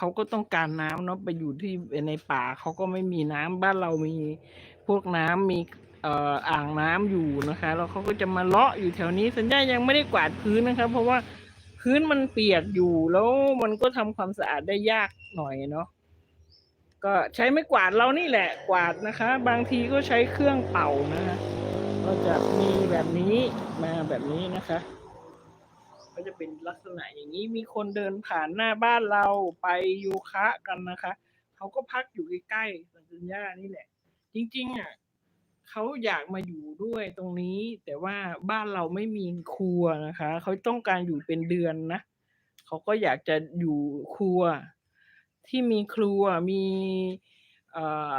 เขาก็ต้องการน้ำเนาะไปอยู่ที่ในป่าเขาก็ไม่มีน้ำบ้านเรามีพวกน้ำมีเอ่ออ่างน้ำอยู่นะคะแล้วเขาก็จะมาเลาะอยู่แถวนี้สัญญายังไม่ได้กวาดพื้นนะคะเพราะว่าพื้นมันเปียกอยู่แล้วมันก็ทำความสะอาดได้ยากหน่อยเนาะก็ใช้ไม่กวาดเรานี่แหละกวาดนะคะ บางทีก็ใช้เครื่องเป่านะคะก็จะมีแบบนี้มาแบบนี้นะคะ ก็จะเป็นลักษณะอย่างนี้มีคนเดินผ่านหน้าบ้านเราไปโยคะกันนะคะเขาก็พักอยู่ใกล้ๆสัญญานี่แหละ จริงๆอะเขาอยากมาอยู่ด้วยตรงนี้ แต่ว่าบ้านเราไม่มีครัวนะคะเขาต้องการอยู่เป็นเดือนนะเขาก็อยากจะอยู่ครัว ที่มีครัวมีอ่อ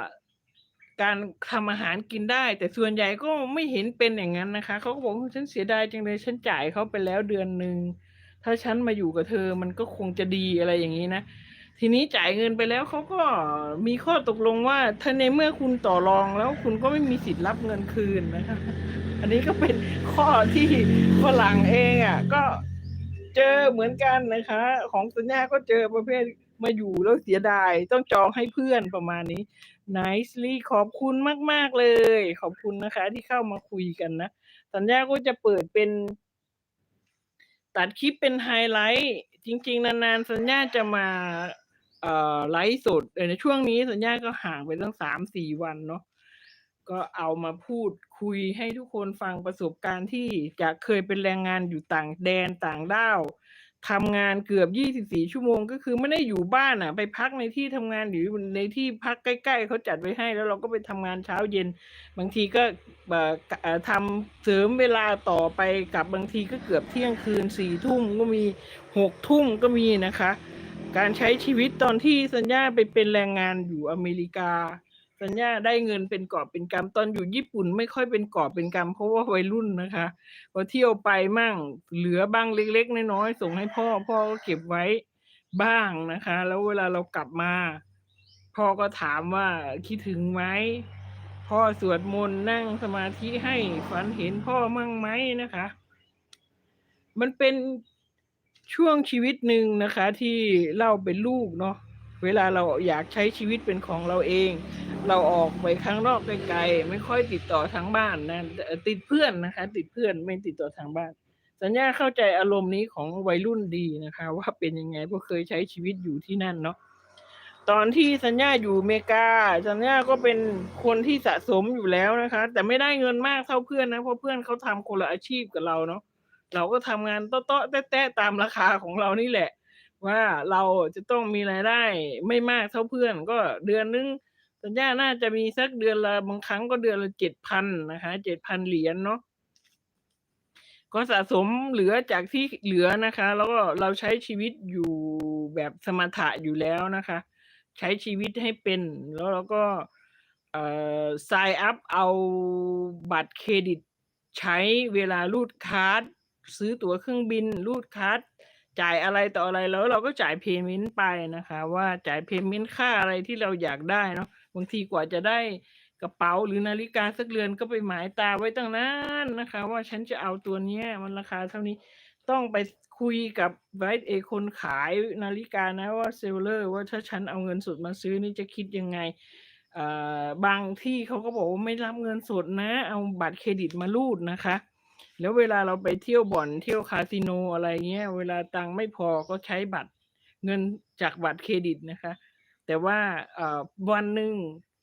การทำอาหารกินได้ แต่ส่วนใหญ่ก็ไม่เห็นเป็นอย่างนั้นนะคะเขาก็บอกว่าฉันเสียดายจังเลยฉันจ่ายเขาไปแล้วเดือนหนึ่งถ้าฉันมาอยู่กับเธอมันก็คงจะดีอะไรอย่างนี้นะทีนี้จ่ายเงินไปแล้วเขาก็มีข้อตกลงว่าถ้าในเมื่อคุณต่อรองแล้วคุณก็ไม่มีสิทธิ์รับเงินคืนนะคะอันนี้ก็เป็นข้อที่ฝรั่งเองอะก็เจอเหมือนกันนะคะ ของสัญญาก็เจอประเภท มาอยู่แล้วเสียดาย ต้องจองให้เพื่อนประมาณนี้ nicely ขอบคุณมาก ๆ เลย ขอบคุณนะคะ ที่เข้ามาคุยกันนะ สัญญาก็จะเปิดเป็น ตัดคลิปเป็นไฮไลท์ จริง ๆ นาน ๆ สัญญาจะมาไลฟ์สดในช่วงนี้สัญญาก็ห่างไปตั้งสามสี่วันเนาะก็เอามาพูดคุยให้ทุกคนฟังประสบการณ์ที่จากเคยเป็นแรงงานอยู่ต่างแดนต่างด้าว ทำงานเกือบยี่สิบี่ชั่วโมง ก็คือไม่ได้อยู่บ้านอะ ไปพักในที่ทำงานหรือในที่พักใกล้ ๆเขาจัดไว้ให้ แล้วเราก็ไปทำงานเช้าเย็น บางทีก็เอ่อเอ่อทำเสริมเวลาต่อไปกับบางทีก็เกือบเที่ยงคืนสี่ทุ่มก็มีหกทุ่มก็มีนะคะ การใช้ชีวิตตอนที่สัญญาไปเป็นแรงงานอยู่อเมริกา สัญญาได้เงินเป็นกอบเป็นกำตอนอยู่ญี่ปุ่นไม่ค่อยเป็นกอบเป็นกำเพราะว่าวัยรุ่นนะคะพอเที่ยวไปมั่งเหลือบ้างเล็ก ๆ น้อยๆส่งให้พ่อ พ่อก็เก็บไว้บ้างนะคะ แล้วเวลาเรากลับมา พ่อก็ถามว่าคิดถึงไหมพ่อสวดมนต์นั่งสมาธิให้ฝันเห็นพ่อมั่งไหมนะคะ มันเป็นช่วงชีวิตหนึ่งนะคะ ที่เราเป็นลูกเนาะ เวลาเราอยากใช้ชีวิตเป็นของเราเอง เราออกไปข้างนอกไกลๆไม่ค่อยติดต่อทางบ้านนะติดเพื่อนนะคะ ติดเพื่อนไม่ติดต่อทางบ้าน สัญญาเข้าใจอารมณ์นี้ของวัยรุ่นดีนะคะ ว่าเป็นยังไงเพราะเคยใช้ชีวิตอยู่ที่นั่นเนาะตอนที่สัญญาอยู่อเมริกา สัญญาก็เป็นคนที่สะสมอยู่แล้วนะคะ แต่ไม่ได้เงินมากเท่าเพื่อนนะเพราะเพื่อนเขาทำคนละอาชีพกับเราเนาะเราก็ทำงานโต๊ะแตะตามราคาของเรานี่แหละ ว่าเราจะต้องมีรายได้ไม่มากเท่าเพื่อน ก็เดือนนึงสัญญาน่าจะมีสักเดือนละบางครั้งก็เดือนละเจ็ดพันนะคะเจ็ดพันเหรียญเนาะก็สะสมเหลือจากที่เหลือนะคะ แล้วก็เราใช้ชีวิตอยู่แบบสมถะอยู่แล้วนะคะ ใช้ชีวิตให้เป็นแล้วเราก็เอ่อ sign up เอาบัตรเครดิต ใช้เวลารูดการ์ดซื้อตั๋วเครื่องบินรูดการ์ด จ่ายอะไรต่ออะไรแล้วเราก็จ่ายเพย์เมนต์ไปนะคะ ว่าจ่ายเพย์เมนต์ค่าอะไรที่เราอยากได้เนาะบางทีกว่าจะได้กระเป๋าหรือนาฬิกาสักเรือนก็ไปหมายตาไว้ตั้งนานนะคะ ว่าฉันจะเอาตัวเนี้ยมันราคาเท่านี้ต้องไปคุยกับไวท์เอคนขายนาฬิกานะว่าเซลเลอร์ว่าถ้าฉันเอาเงินสดมาซื้อนี่จะคิดยังไงอ่อบางที่เขาก็บอกว่าไม่รับเงินสดนะ เอาบัตรเครดิตมารูดนะคะ แล้วเวลาเราไปเที่ยวบ่อนเที่ยวคาสิโนอะไรเงี้ย เวลาตังค์ไม่พอก็ใช้บัตรเงินจากบัตรเครดิตนะคะ แต่ว่าอ่อวันหนึ่ง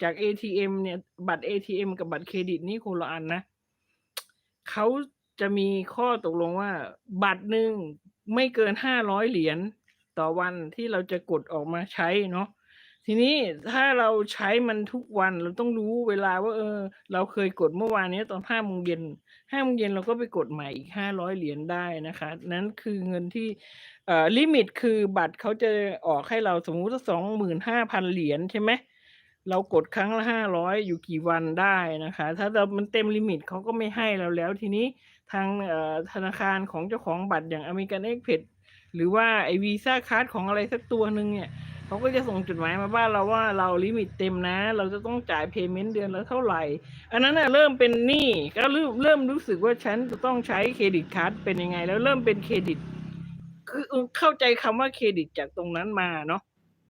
จาก ATM เนี่ยบัตร ATM กับบัตรเครดิตนี่คนละอันนะเขาจะมีข้อตกลงว่า บัตรหนึ่งไม่เกินห้าร้อยเหรียญต่อวันที่เราจะกดออกมาใช้เนาะ ทีนี้ถ้าเราใช้มันทุกวันเราต้องรู้เวลาว่า เออ เราเคยกดเมื่อวานนี้ตอนห้าโมงเย็นห้าโมงเย็นเราก็ไปกดใหม่อีกห้าร้อยเหรียญได้นะคะ นั้นคือเงินที่เอ่อลิมิตคือบัตรเขาจะออกให้เราสมมุติว่าสองหมื่นห้าพันเหรียญใช่ไหมเรากดครั้งละห้าร้อยอยู่กี่วันได้นะคะ ถ้าเรามันเต็มลิมิตเขาก็ไม่ให้เราแล้ว ทีนี้ทางเอ่อธนาคารของเจ้าของบัตรอย่างอเมริกันเอ็กเพสหรือว่าไอวีซ่าคาร์ดของอะไรสักตัวหนึ่งเนี่ย เขาก็จะส่งจดหมายมาบ้านเราว่าเราลิมิตเต็มนะ เราจะต้องจ่ายเพย์เมนต์เดือนละเท่าไหร่ อันนั้นน่ะเริ่มเป็นหนี้ก็เริ่มเริ่มรู้สึกว่าฉันจะต้องใช้เครดิตการ์ดเป็นยังไง แล้วเริ่มเป็นเครดิต คือเข้าใจคำว่าเครดิตจากตรงนั้นมาเนาะ